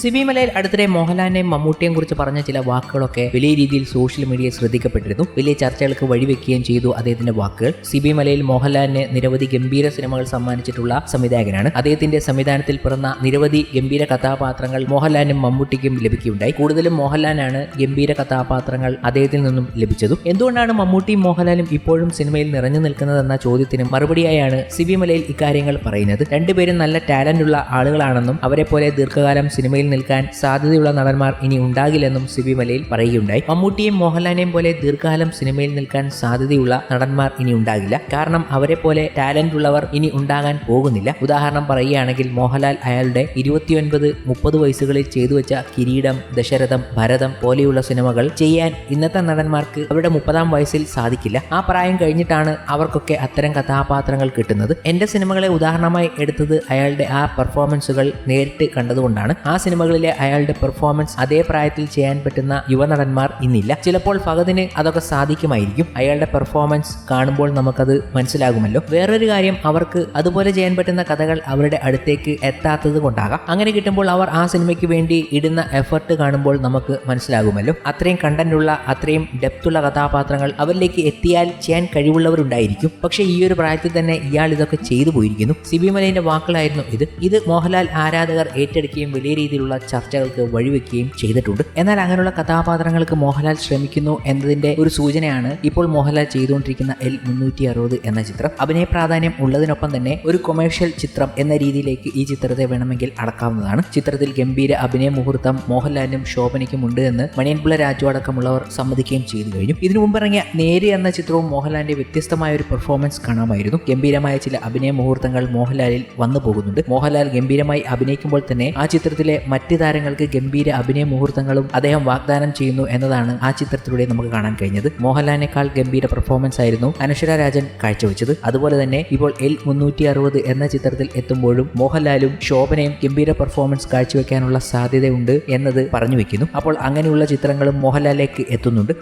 സിബി മലയിൽ അടുത്തിടെ മോഹൻലാലിനെയും മമ്മൂട്ടിയെയും കുറിച്ച് പറഞ്ഞ ചില വാക്കുകളൊക്കെ വലിയ രീതിയിൽ സോഷ്യൽ മീഡിയയിൽ ശ്രദ്ധിക്കപ്പെട്ടിരുന്നു. വലിയ ചർച്ചകൾക്ക് വഴിവെക്കുകയും ചെയ്തു അദ്ദേഹത്തിന്റെ വാക്കുകൾ. സിബിമലയിൽ മോഹൻലാലിന് നിരവധി ഗംഭീര സിനിമകൾ സമ്മാനിച്ചിട്ടുള്ള സംവിധായകനാണ്. അദ്ദേഹത്തിന്റെ സംവിധാനത്തിൽ പിറന്ന നിരവധി ഗംഭീര കഥാപാത്രങ്ങൾ മോഹൻലാലിനും മമ്മൂട്ടിക്കും ലഭിക്കുകയുണ്ടായി. കൂടുതലും മോഹൻലാലാണ് ഗംഭീര കഥാപാത്രങ്ങൾ അദ്ദേഹത്തിൽ നിന്നും ലഭിച്ചതും. എന്തുകൊണ്ടാണ് മമ്മൂട്ടിയും മോഹൻലാലും ഇപ്പോഴും സിനിമയിൽ നിറഞ്ഞു നിൽക്കുന്നതെന്ന ചോദ്യത്തിന് മറുപടിയായാണ് സിബിമലയിൽ ഇക്കാര്യങ്ങൾ പറയുന്നത്. രണ്ടുപേരും നല്ല ടാലന്റ് ഉള്ള ആളുകളാണെന്നും അവരെ പോലെ ദീർഘകാലം സിനിമയിൽ നിൽക്കാൻ സാധ്യതയുള്ള നടന്മാർ ഇനി ഉണ്ടാകില്ലെന്നും സിബി മലയിൽ പറയുകയുണ്ടായി. മമ്മൂട്ടിയും മോഹൻലാലിനെയും പോലെ ദീർഘകാലം സിനിമയിൽ നിൽക്കാൻ സാധ്യതയുള്ള നടന്മാർ ഇനി ഉണ്ടാകില്ല. കാരണം അവരെ പോലെ ടാലന്റ് ഉള്ളവർ ഇനി ഉണ്ടാകാൻ പോകുന്നില്ല. ഉദാഹരണം പറയുകയാണെങ്കിൽ മോഹൻലാൽ അയാളുടെ ഇരുപത്തിയൊൻപത് മുപ്പത് വയസ്സുകളിൽ ചെയ്തു വെച്ച കിരീടം ദശരഥം ഭരതം പോലെയുള്ള സിനിമകൾ ചെയ്യാൻ ഇന്നത്തെ നടന്മാർക്ക് അവരുടെ മുപ്പതാം വയസ്സിൽ സാധിക്കില്ല. ആ പ്രായം കഴിഞ്ഞിട്ടാണ് അവർക്കൊക്കെ അത്തരം കഥാപാത്രങ്ങൾ കിട്ടുന്നത്. എന്റെ സിനിമകളെ ഉദാഹരണമായി എടുത്തത് അയാളുടെ ആ പെർഫോമൻസുകൾ നേരിട്ട് കണ്ടതുകൊണ്ടാണ്. ആ സിനിമകളിലെ അയാളുടെ പെർഫോമൻസ് അതേ പ്രായത്തിൽ ചെയ്യാൻ പറ്റുന്ന യുവനടന്മാർ ഇന്നില്ല. ചിലപ്പോൾ ഫഹദിന് അതൊക്കെ സാധിക്കുമായിരിക്കും. അയാളുടെ പെർഫോമൻസ് കാണുമ്പോൾ നമുക്കത് മനസ്സിലാകുമല്ലോ. വേറൊരു കാര്യം അവർക്ക് അതുപോലെ ചെയ്യാൻ പറ്റുന്ന കഥകൾ അവരുടെ അടുത്തേക്ക് എത്താത്തത് കൊണ്ടാകാം. അങ്ങനെ കിട്ടുമ്പോൾ അവർ ആ സിനിമയ്ക്ക് വേണ്ടി ഇടുന്ന എഫർട്ട് കാണുമ്പോൾ നമുക്ക് മനസ്സിലാകുമല്ലോ. അത്രയും കണ്ടന്റുള്ള അത്രയും ഡെപ്ത് ഉള്ള കഥാപാത്രങ്ങൾ അവരിലേക്ക് എത്തിയാൽ ചെയ്യാൻ കഴിവുള്ളവരുണ്ടായിരിക്കും. പക്ഷേ ഈ ഒരു പ്രായത്തിൽ തന്നെ ഇയാൾ ഇതൊക്കെ ചെയ്തു പോയിരിക്കുന്നു. സിബി മലയിന്റെ വാക്കുകളായിരുന്നു ഇത്. ഇത് മോഹൻലാൽ ആരാധകർ ഏറ്റെടുക്കുകയും വലിയ രീതിയിലുള്ള ചർച്ചകൾക്ക് വഴിവെക്കുകയും ചെയ്തിട്ടുണ്ട്. എന്നാൽ അങ്ങനെയുള്ള കഥാപാത്രങ്ങൾക്ക് മോഹൻലാൽ ശ്രമിക്കുന്നു എന്നതിന്റെ ഒരു സൂചനയാണ് ഇപ്പോൾ മോഹൻലാൽ ചെയ്തുകൊണ്ടിരിക്കുന്ന എൽ മുന്നൂറ്റി അറുപത് എന്ന ചിത്രം. അഭിനയ പ്രാധാന്യം ഉള്ളതിനൊപ്പം തന്നെ ഒരു കൊമേഴ്ഷ്യൽ ചിത്രം എന്ന രീതിയിലേക്ക് ഈ ചിത്രത്തെ വേണമെങ്കിൽ അടക്കാവുന്നതാണ്. ചിത്രത്തിൽ ഗംഭീര അഭിനയ മുഹൂർത്തം മോഹൻലാലിനും ശോഭനയ്ക്കും ഉണ്ട് എന്ന് മണിയൻപിള്ള രാജു അടക്കമുള്ളവർ സമ്മതിക്കുകയും ചെയ്തു കഴിഞ്ഞു. ഇതിനു മുമ്പ് ഇറങ്ങിയ നേരി എന്ന ചിത്രവും മോഹൻലാലിന്റെ വ്യത്യസ്തമായ ഒരു പെർഫോമൻസ് കാണാമായിരുന്നു. ഗംഭീരമായ ചില അഭിനയ മുഹൂർത്തങ്ങൾ മോഹൻലാലിൽ വന്നു പോകുന്നുണ്ട്. മോഹൻലാൽ ഗംഭീരമായി അഭിനയിക്കുമ്പോൾ തന്നെ ആ ചിത്രത്തിലെ മറ്റ് താരങ്ങൾക്ക് ഗംഭീര അഭിനയ മുഹൂർത്തങ്ങളും അദ്ദേഹം വാഗ്ദാനം ചെയ്യുന്നു എന്നതാണ് ആ ചിത്രത്തിലൂടെ നമുക്ക് കാണാൻ കഴിഞ്ഞത്. മോഹൻലാലിനേക്കാൾ ഗംഭീര പെർഫോമൻസ് ആയിരുന്നു അനശ്വര രാജൻ കാഴ്ചവെച്ചത്. അതുപോലെ തന്നെ ഇപ്പോൾ എൽ മുന്നൂറ്റി അറുപത് എന്ന ചിത്രത്തിൽ എത്തുമ്പോഴും മോഹൻലാലും ശോഭനയും ഗംഭീര പെർഫോമൻസ് കാഴ്ചവെക്കാനുള്ള സാധ്യതയുണ്ട് എന്നത് പറഞ്ഞു വെക്കുന്നു. അപ്പോൾ അങ്ങനെയുള്ള ചിത്രങ്ങളും മോഹൻലാലിലേക്ക് എത്തുന്നുണ്ട്.